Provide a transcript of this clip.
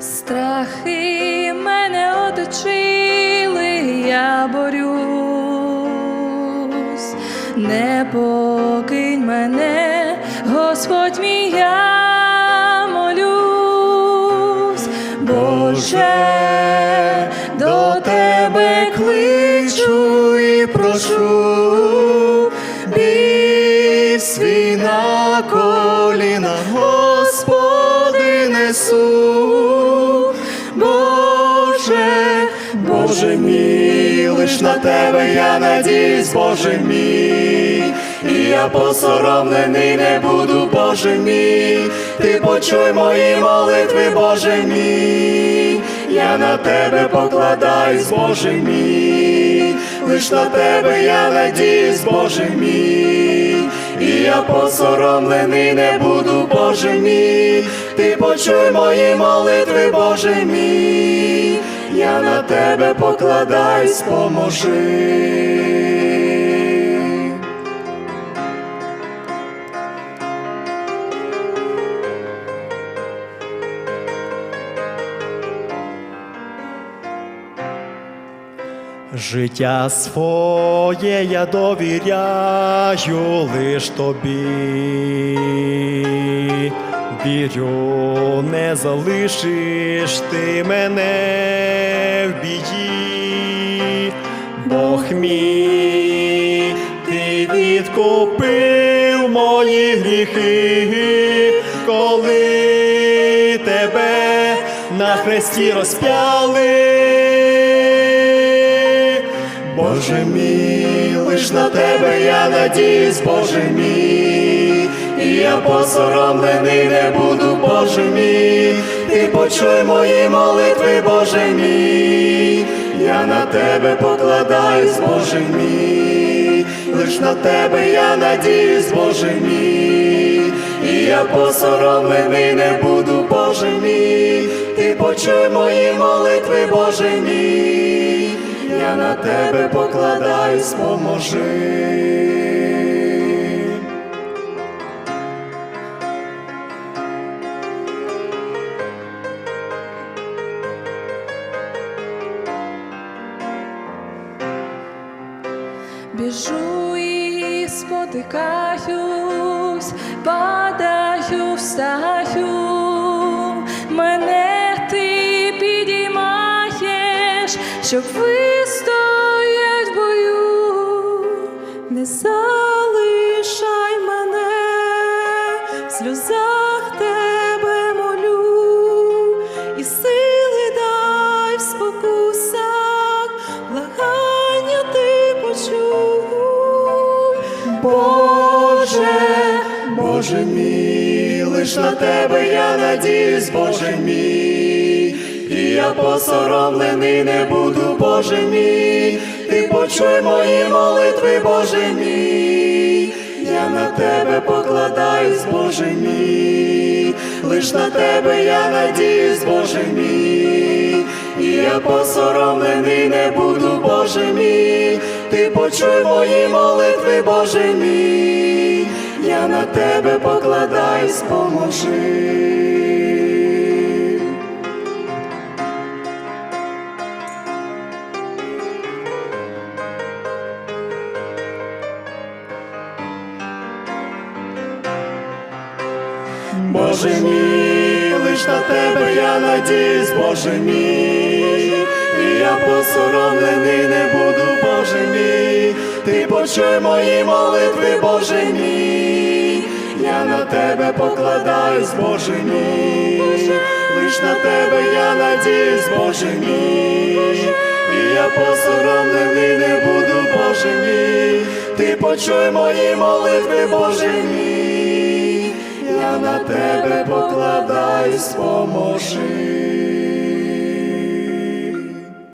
Страхи мене оточили, я борюсь, не покинь мене, Господь мій, я молюсь, Боже, до тебе кличу і прошу, біль свій на коліна, Господи, несу, Боже мій, лиш на тебе я надіюсь, Боже мій, і я посоромлений не буду, Боже мій, ти почуй мої молитви, Боже мій, я на тебе покладаюсь, Боже мій, лиш на тебе я надіюсь, Боже мій, і я посоромлений не буду, Боже мій, ти почуй мої молитви, Боже мій, я на тебе покладаюсь, поможи. Життя своє я довіряю лиш тобі. Вірю, не залишиш ти мене в біді, Бог мій, ти відкупив мої гріхи, коли тебе на хресті розп'яли. Боже мій, лиш на тебе я надіюсь, Боже мій, і я посоромлений не буду, Боже мій, ти почуй мої молитви, Боже мій, я на тебе покладаюсь, Боже мій, лиш на тебе я надіюсь, Боже мій, і я посоромлений не буду, Боже мій, ти почуй мої молитви, Боже мій. Я на тебе покладаюсь, поможи. Біжу і спотикаюсь, падаю, встаю, мене ти підіймаєш, щоб вистоять бою, не Боже, Боже мій, лиш на тебе я надіюсь, Боже мій, і я посоромлений не буду, Боже мій, ти почуй мої молитви, Боже мій, я на тебе покладаюсь, Боже мій, лиш на тебе я надіюсь, Боже мій, і я посоромлений почуй мої молитви, Боже мій, я на тебе покладаюсь, поможи. Боже мій, лиш на тебе я надіюсь, Боже мій, і я посоромлений не буду, Боже мій, ти почуй мої молитви, Боже мій, я на тебе покладаюсь, Боже мій, лиш на тебе я надіюсь, Боже мій, і я посоромлений не буду, Боже мій, ти почуй мої молитви, Боже мій на тебе покладаюсь, поможи.